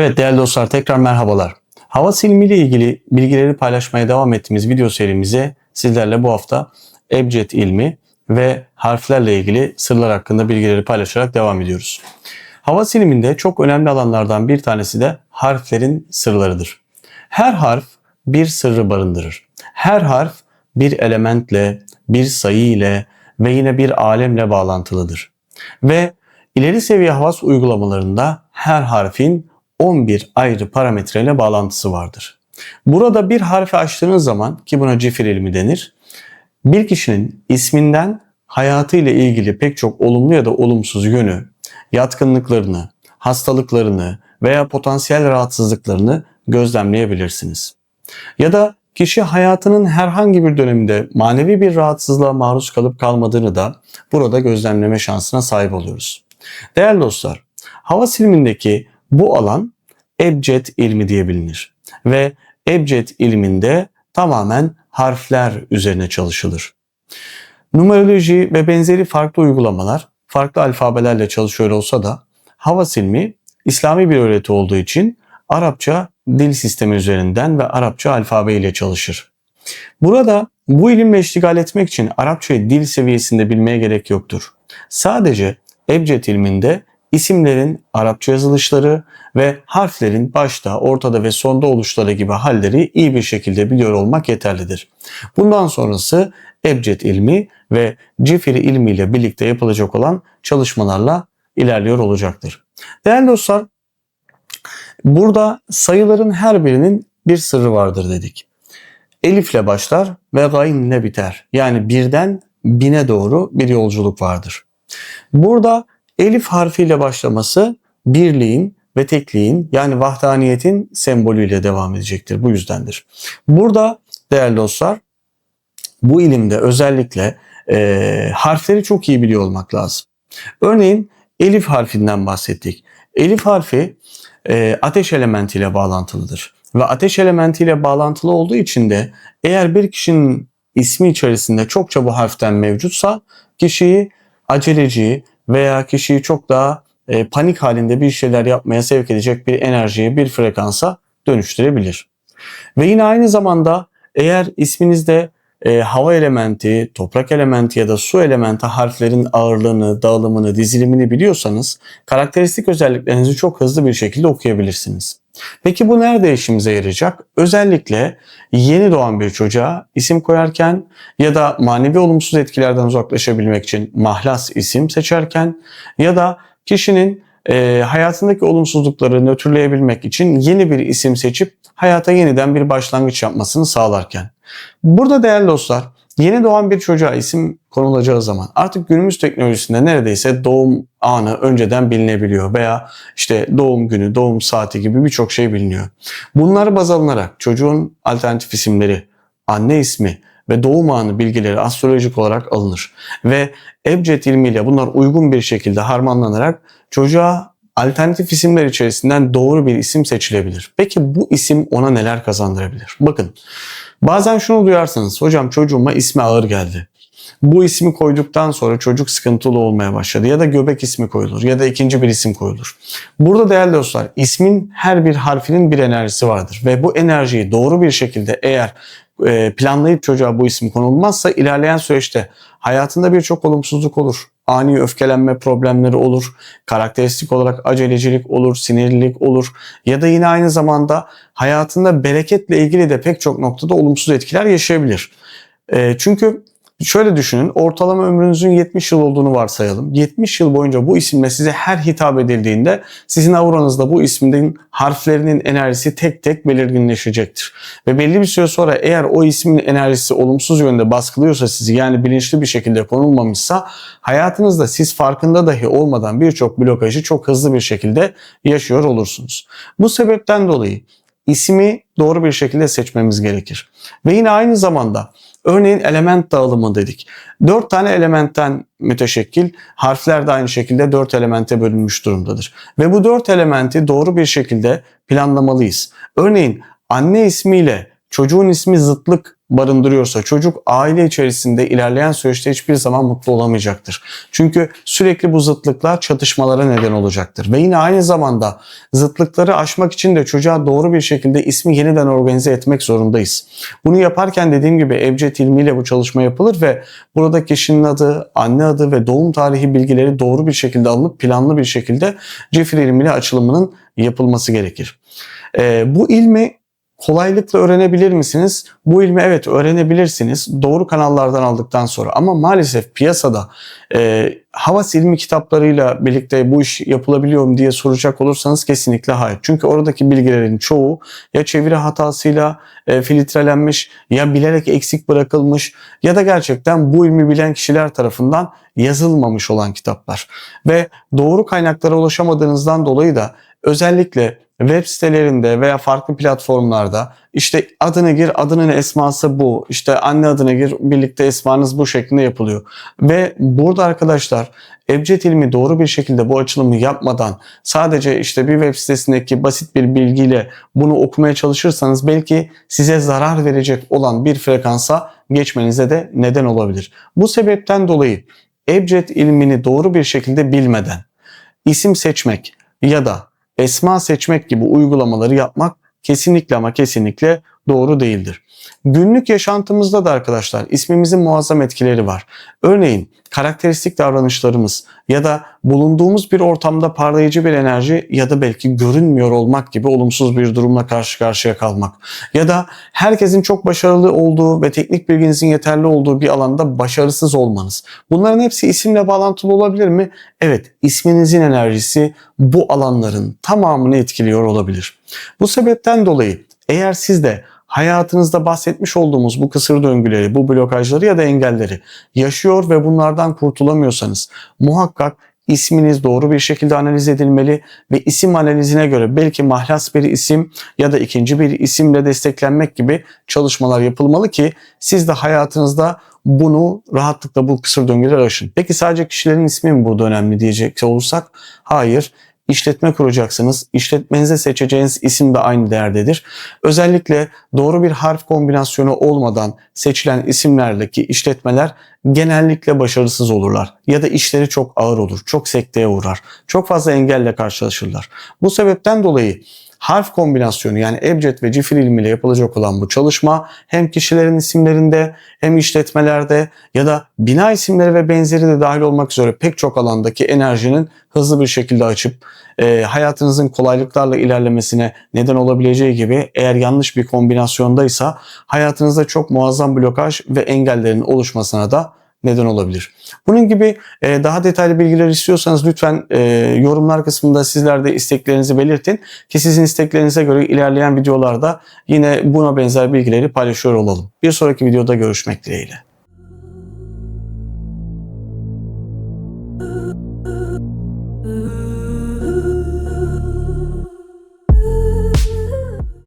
Evet değerli dostlar tekrar merhabalar. Hava silimi ile ilgili bilgileri paylaşmaya devam ettiğimiz video serimize sizlerle bu hafta ebced ilmi ve harflerle ilgili sırlar hakkında bilgileri paylaşarak devam ediyoruz. Hava siliminde çok önemli alanlardan bir tanesi de harflerin sırlarıdır. Her harf bir sırrı barındırır. Her harf bir elementle, bir sayı ile ve yine bir alemle bağlantılıdır. Ve ileri seviye havas uygulamalarında her harfin 11 ayrı parametreyle bağlantısı vardır. Burada bir harfi açtığınız zaman ki buna cifir ilmi denir, bir kişinin isminden hayatı ile ilgili pek çok olumlu ya da olumsuz yönü, yatkınlıklarını, hastalıklarını veya potansiyel rahatsızlıklarını gözlemleyebilirsiniz. Ya da kişi hayatının herhangi bir döneminde manevi bir rahatsızlığa maruz kalıp kalmadığını da burada gözlemleme şansına sahip oluyoruz. Değerli dostlar, hava silimindeki bu alan ebced ilmi diye bilinir. Ve ebced ilminde tamamen harfler üzerine çalışılır. Numeroloji ve benzeri farklı uygulamalar farklı alfabelerle çalışıyor olsa da hava silmi İslami bir öğreti olduğu için Arapça dil sistemi üzerinden ve Arapça alfabe ile çalışır. Burada bu ilimle iştigal etmek için Arapçayı dil seviyesinde bilmeye gerek yoktur. Sadece Ebced ilminde isimlerin Arapça yazılışları ve harflerin başta, ortada ve sonda oluşları gibi halleri iyi bir şekilde biliyor olmak yeterlidir. Bundan sonrası Ebced ilmi ve Cifiri ilmiyle birlikte yapılacak olan çalışmalarla ilerliyor olacaktır. Değerli dostlar, burada sayıların her birinin bir sırrı vardır dedik. Elifle başlar ve gayinle biter. Yani birden bine doğru bir yolculuk vardır. Burada elif harfiyle başlaması birliğin ve tekliğin yani vahdaniyetin sembolüyle devam edecektir. Bu yüzdendir. Burada değerli dostlar bu ilimde özellikle e, harfleri çok iyi biliyor olmak lazım. Örneğin elif harfinden bahsettik. Elif harfi e, ateş elementiyle bağlantılıdır. Ve ateş elementiyle bağlantılı olduğu için de eğer bir kişinin ismi içerisinde çokça bu harften mevcutsa kişiyi aceleci veya kişiyi çok daha e, panik halinde bir şeyler yapmaya sevk edecek bir enerjiye, bir frekansa dönüştürebilir. Ve yine aynı zamanda eğer isminizde e, hava elementi, toprak elementi ya da su elementi harflerin ağırlığını, dağılımını, dizilimini biliyorsanız karakteristik özelliklerinizi çok hızlı bir şekilde okuyabilirsiniz. Peki bu nerede işimize yarayacak? Özellikle yeni doğan bir çocuğa isim koyarken ya da manevi olumsuz etkilerden uzaklaşabilmek için mahlas isim seçerken ya da kişinin e, hayatındaki olumsuzlukları nötrleyebilmek için yeni bir isim seçip hayata yeniden bir başlangıç yapmasını sağlarken. Burada değerli dostlar yeni doğan bir çocuğa isim konulacağı zaman artık günümüz teknolojisinde neredeyse doğum anı önceden bilinebiliyor veya işte doğum günü, doğum saati gibi birçok şey biliniyor. Bunları baz alınarak çocuğun alternatif isimleri, anne ismi ve doğum anı bilgileri astrolojik olarak alınır. Ve Ebced ilmiyle bunlar uygun bir şekilde harmanlanarak çocuğa alternatif isimler içerisinden doğru bir isim seçilebilir. Peki bu isim ona neler kazandırabilir? Bakın bazen şunu duyarsınız. Hocam çocuğuma ismi ağır geldi. Bu ismi koyduktan sonra çocuk sıkıntılı olmaya başladı ya da göbek ismi koyulur ya da ikinci bir isim koyulur. Burada değerli dostlar ismin her bir harfinin bir enerjisi vardır ve bu enerjiyi doğru bir şekilde eğer e, planlayıp çocuğa bu isim konulmazsa ilerleyen süreçte hayatında birçok olumsuzluk olur. Ani öfkelenme problemleri olur, karakteristik olarak acelecilik olur, sinirlilik olur ya da yine aynı zamanda hayatında bereketle ilgili de pek çok noktada olumsuz etkiler yaşayabilir. E, çünkü Şöyle düşünün ortalama ömrünüzün 70 yıl olduğunu varsayalım. 70 yıl boyunca bu isimle size her hitap edildiğinde sizin auranızda bu ismin harflerinin enerjisi tek tek belirginleşecektir. Ve belli bir süre sonra eğer o ismin enerjisi olumsuz yönde baskılıyorsa sizi yani bilinçli bir şekilde konulmamışsa hayatınızda siz farkında dahi olmadan birçok blokajı çok hızlı bir şekilde yaşıyor olursunuz. Bu sebepten dolayı ismi doğru bir şekilde seçmemiz gerekir. Ve yine aynı zamanda Örneğin element dağılımı dedik. Dört tane elementten müteşekkil, harfler de aynı şekilde dört elemente bölünmüş durumdadır. Ve bu dört elementi doğru bir şekilde planlamalıyız. Örneğin anne ismiyle çocuğun ismi zıtlık barındırıyorsa çocuk aile içerisinde ilerleyen süreçte hiçbir zaman mutlu olamayacaktır. Çünkü sürekli bu zıtlıklar çatışmalara neden olacaktır. Ve yine aynı zamanda zıtlıkları aşmak için de çocuğa doğru bir şekilde ismi yeniden organize etmek zorundayız. Bunu yaparken dediğim gibi Ebced ilmiyle bu çalışma yapılır ve burada kişinin adı, anne adı ve doğum tarihi bilgileri doğru bir şekilde alınıp planlı bir şekilde Cifir ilmiyle açılımının yapılması gerekir. Ee, bu ilmi kolaylıkla öğrenebilir misiniz? Bu ilmi evet öğrenebilirsiniz doğru kanallardan aldıktan sonra ama maalesef piyasada e, Havas ilmi kitaplarıyla birlikte bu iş yapılabiliyor mu diye soracak olursanız kesinlikle hayır. Çünkü oradaki bilgilerin çoğu ya çeviri hatasıyla e, filtrelenmiş ya bilerek eksik bırakılmış ya da gerçekten bu ilmi bilen kişiler tarafından yazılmamış olan kitaplar. Ve doğru kaynaklara ulaşamadığınızdan dolayı da özellikle web sitelerinde veya farklı platformlarda işte adını gir, adının esması bu, işte anne adını gir, birlikte esmanız bu şeklinde yapılıyor. Ve burada arkadaşlar Ebced ilmi doğru bir şekilde bu açılımı yapmadan sadece işte bir web sitesindeki basit bir bilgiyle bunu okumaya çalışırsanız belki size zarar verecek olan bir frekansa geçmenize de neden olabilir. Bu sebepten dolayı Ebced ilmini doğru bir şekilde bilmeden isim seçmek ya da esma seçmek gibi uygulamaları yapmak kesinlikle ama kesinlikle doğru değildir. Günlük yaşantımızda da arkadaşlar ismimizin muazzam etkileri var. Örneğin karakteristik davranışlarımız ya da bulunduğumuz bir ortamda parlayıcı bir enerji ya da belki görünmüyor olmak gibi olumsuz bir durumla karşı karşıya kalmak ya da herkesin çok başarılı olduğu ve teknik bilginizin yeterli olduğu bir alanda başarısız olmanız. Bunların hepsi isimle bağlantılı olabilir mi? Evet, isminizin enerjisi bu alanların tamamını etkiliyor olabilir. Bu sebepten dolayı eğer siz de hayatınızda bahsetmiş olduğumuz bu kısır döngüleri, bu blokajları ya da engelleri yaşıyor ve bunlardan kurtulamıyorsanız muhakkak isminiz doğru bir şekilde analiz edilmeli ve isim analizine göre belki mahlas bir isim ya da ikinci bir isimle desteklenmek gibi çalışmalar yapılmalı ki siz de hayatınızda bunu rahatlıkla bu kısır döngüleri aşın. Peki sadece kişilerin ismi mi burada önemli diyecek olursak hayır işletme kuracaksınız. İşletmenize seçeceğiniz isim de aynı değerdedir. Özellikle doğru bir harf kombinasyonu olmadan seçilen isimlerdeki işletmeler genellikle başarısız olurlar ya da işleri çok ağır olur, çok sekteye uğrar, çok fazla engelle karşılaşırlar. Bu sebepten dolayı harf kombinasyonu yani ebced ve cifir ilmiyle yapılacak olan bu çalışma hem kişilerin isimlerinde hem işletmelerde ya da bina isimleri ve benzeri de dahil olmak üzere pek çok alandaki enerjinin hızlı bir şekilde açıp e, hayatınızın kolaylıklarla ilerlemesine neden olabileceği gibi eğer yanlış bir kombinasyondaysa hayatınızda çok muazzam blokaj ve engellerin oluşmasına da neden olabilir. Bunun gibi e, daha detaylı bilgiler istiyorsanız lütfen e, yorumlar kısmında sizler de isteklerinizi belirtin ki sizin isteklerinize göre ilerleyen videolarda yine buna benzer bilgileri paylaşıyor olalım. Bir sonraki videoda görüşmek dileğiyle.